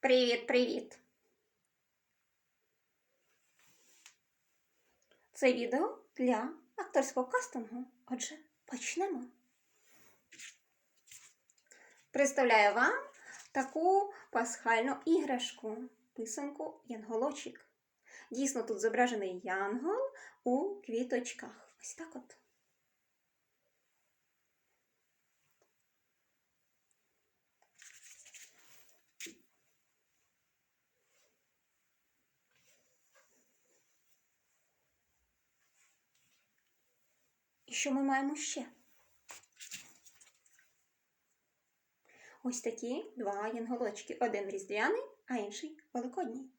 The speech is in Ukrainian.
Привіт-привіт! Це відео для акторського кастингу. Отже, почнемо. Представляю вам таку пасхальну іграшку, писанку Янголочик. Дійсно, тут зображений янгол у квіточках. Ось так от. І що ми маємо ще? Ось такі два янголочки. Один різдвяний, а інший великодній.